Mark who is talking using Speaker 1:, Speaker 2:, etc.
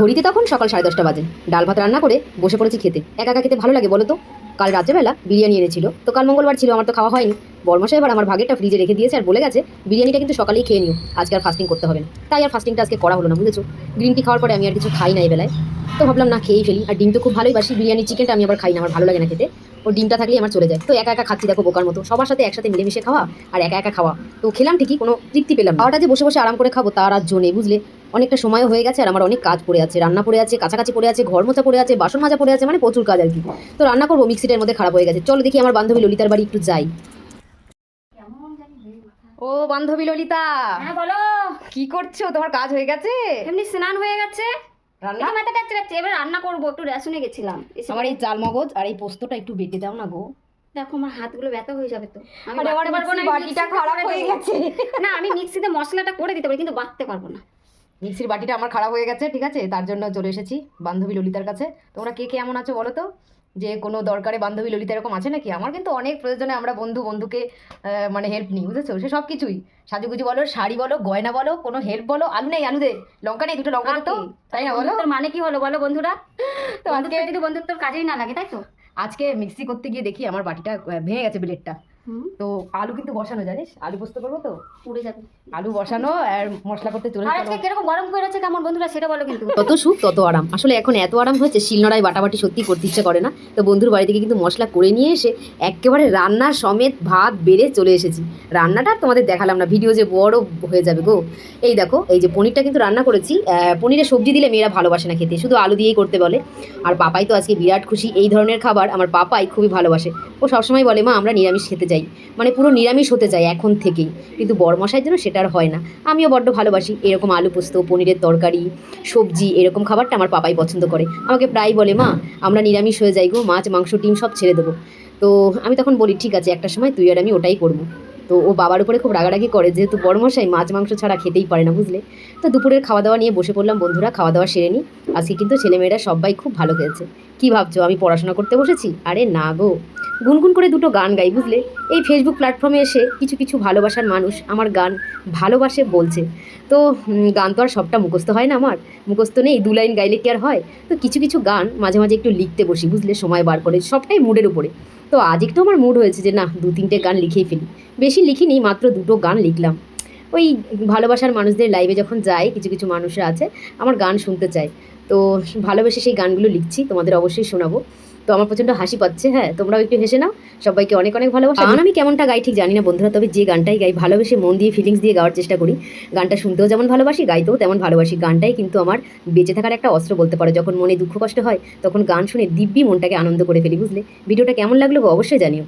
Speaker 1: ঘড়িতে তখন সকাল সাড়ে দশটা বাজে। ডাল ভাত রান্না করে বসে পড়েছি খেতে। একা একা খেতে ভালো লাগে বলো তো? কাল রাত্রেবেলা বিরিয়ানি এনেছিল। তো কাল মঙ্গলবার ছিল, আমার তো খাওয়া হয়নি। বর্মশাই এবার আমার ভাগেরটা ফ্রিজে রেখে দিয়েছে আর বলে গেছে, বিরিয়ানিটা কিন্তু সকালেই খেয়ে নিও। আজকে আর ফাস্টিং করতে হবে না। তাই আর ফাস্টিংটা আজকে করা হলো না, বুঝেছ? গ্রিন টি খাওয়ার পরে আমি আর কিছু খাই না এই বেলায়। তো ভাবলাম, না, খেয়েই ফেলি। আর ডিম তো খুব ভালোই বাসি বিরিয়ানি চিকেনটা আমি আবার খাই না, আমার ভালো লাগে না খেতে। ও ডিমটা থাকলেই আমার চলে যায়। তো একা একা খাচ্ছি, দেখো, বোকার মতো। সবার সাথে একসাথে মিলেমিশে খাওয়া আর একা একা খাওয়া। তো খেলাম ঠিকই, কোনো তৃপ্তি পেলাম। খাওয়াটা যে বসে বসে আরাম করে খাব, তার আর জোনে বুঝলে? অনেকটা সময় হয়ে গেছে আর আমার অনেক কাজ পড়ে আছে। রান্না পড়ে আছে কাছাকাছি পড়ে আছে ঘর মোছা পড়ে আছে বাসন মাজা পড়ে আছে মানে প্রচুর কাজ আর কি। তো রান্না করব মিক্সিটার মধ্যে খারাপ হয়ে গেছে। চলো দেখি আমার বান্ধবী ললিতার বাড়ি একটু যাই। ও বান্ধবী ললিতা!
Speaker 2: হ্যাঁ বলো।
Speaker 1: কি করছ? তোমার কাজ হয়ে গেছে?
Speaker 2: এমনি স্নান হয়ে গেছে।
Speaker 1: রান্না?
Speaker 2: মাথা কাচ্ছে কাচ্ছে এবার রান্না করব একটু রেশনে গেছিলাম।
Speaker 1: আমার এই চাল মগজ আর এই পোস্তটা একটু বেটে দাও না গো।
Speaker 2: দেখো আমার হাতগুলো ব্যথা হয়ে যাবে তো। আমি
Speaker 1: বাটিটা
Speaker 2: মিক্সিতে
Speaker 1: খারাপ হয়ে গেছে।
Speaker 2: না আমি মিক্সিতে মশলাটা করে দিতে পারি কিন্তু বাটতে পারব না।
Speaker 1: মিক্সির বাটিটা আমার খারাপ হয়ে গেছে ঠিক আছে? তার জন্য চলে এসেছি বান্ধবী ললিতার কাছে। তোমরা কে কে এমন আছো বলো তো? যে কোনো দরকারে বান্ধবী ললিতা এরকম আছে নাকি? আমার কিন্তু অনেক প্রয়োজনে আমরা বন্ধু বন্ধুকে মানে হেল্প নিই বুঝেছ? সে সব কিছুই। সাজুগুজু বলো শাড়ি বলো গয়না বলো কোনো হেল্প বলো আলু নেই আলু দে। লঙ্কা নেই দুটো লঙ্কা তো। তাই না বলো?
Speaker 2: বন্ধুত্বের মানে কি হলো বলো বন্ধুরা?
Speaker 1: তো আজকে
Speaker 2: যদি বন্ধুত্বর কাজেই না লাগে তাই তো?
Speaker 1: আজকে মিক্সি করতে গিয়ে দেখি আমার বাটিটা ভেঙে গেছে ব্লেডটা। তো আলু কিন্তু বসানো জানিস? আলু পোস্ত করব তো?
Speaker 2: উড়ে যাবে।
Speaker 1: আলু বসানো আর মশলা করতে চলে
Speaker 2: আর আজকে কীরকম গরম করে আছে কেমন বন্ধুরা সেটা বলো কিন্তু।
Speaker 1: তত সুখ তত আরাম। আসলে এখন এত আরাম হয়েছে শিলনোড়ায় বাটাবাটি সত্যি করতে ইচ্ছে করে না। তো বন্ধুর বাড়ি থেকে কিন্তু মশলা করে নিয়ে এসে একেবারে রান্না সমেত ভাত বেড়ে চলে এসেছি। রান্নাটা তোমাদের দেখালাম না ভিডিও যে বড় হয়ে যাবে গো। এই দেখো এই যে পনিরটা কিন্তু রান্না করেছি। আহ, পনিরে সবজি দিলে মেয়েরা ভালোবাসে না খেতে শুধু আলু দিয়েই করতে বলে। আর পাপাই তো আজকে বিরাট খুশি এই ধরনের খাবার আমার পাপাই খুবই ভালোবাসে। ও সবসময় বলে, মা, আমরা নিরামিষ খেতে যাই। মানে পুরো নিরামিষ হতে যাই এখন থেকেই। কিন্তু বড়মশাইয়ের জন্য সেটা আর হয় না। আমিও বড্ড ভালোবাসি এরকম আলু পোস্ত, পনিরের তরকারি, সবজি, এরকম খাবারটা আমার পাপাই পছন্দ করে। আমাকে প্রায় বলে, মা, আমরা নিরামিষ হয়ে যাই গো, মাছ, মাংস, ডিম সব ছেড়ে দেবো। তো আমি তখন বলি, ঠিক আছে, একটা সময় তুই আর আমি ওটাই করব। তো ও বাবার উপরে খুব রাগারাগি করে, যেহেতু বড়মশাই মাছ, মাংস ছাড়া খেতেই পারে না, বুঝলে? তো দুপুরের খাওয়া দাওয়া নিয়ে বসে পড়লাম, বন্ধুরা খাওয়া দাওয়া সেরে নিই আজকে কিন্তু ছেলেমেয়েরা সবাই খুব ভালো খেয়েছে। কি ভাবছ, আমি পড়াশোনা করতে বসেছি? আরে না গো। গুনগুন করে দুটো গান গাই, বুঝলে? এই ফেসবুক প্ল্যাটফর্মে এসে কিছু কিছু ভালোবাসার মানুষ আমার গান ভালোবাসে বলছে। তো গান তো আর সবটা মুখস্থ হয় না আমার। মুখস্থ নেই, দু লাইন গাইলে কি আর হয়? তো কিছু কিছু গান মাঝে মাঝে একটু লিখতে বসি, বুঝলে? সময় বার করে, সবটাই মুডের উপরে। তো আজ একটু আমার মুড হয়েছে যে, না, দু তিনটে গান লিখেই ফেলি। বেশি লিখিনি, মাত্র দুটো গান লিখলাম। ওই ভালোবাসার মানুষদের লাইভে যখন যাই, কিছু কিছু মানুষরা আছে, আমার গান শুনতে চায়। তো ভালোবেসে সেই গানগুলো লিখছি, তোমাদের অবশ্যই শোনাবো। তো আমার প্রচণ্ড হাসি পাচ্ছে হ্যাঁ? তোমরাও একটু হেসে নাও। সবাইকে অনেক অনেক ভালোবাসা। গান আমি কেমনটা গাই ঠিক জানি না বন্ধুরা তবে যে গানটাই গাই ভালোবেসে মন দিয়ে ফিলিংস দিয়ে গাওয়ার চেষ্টা করি। গানটা শুনতেও যেমন ভালোবাসি গাইতেও তেমন ভালোবাসি। গানটাই কিন্তু আমার বেঁচে থাকার একটা অস্ত্র বলতে পারো। যখন মনে দুঃখ কষ্ট হয় তখন গান শুনে দিব্যি মনটাকে আনন্দ করে ফেলি বুঝলে? ভিডিওটা কেমন লাগল অবশ্যই জানিও।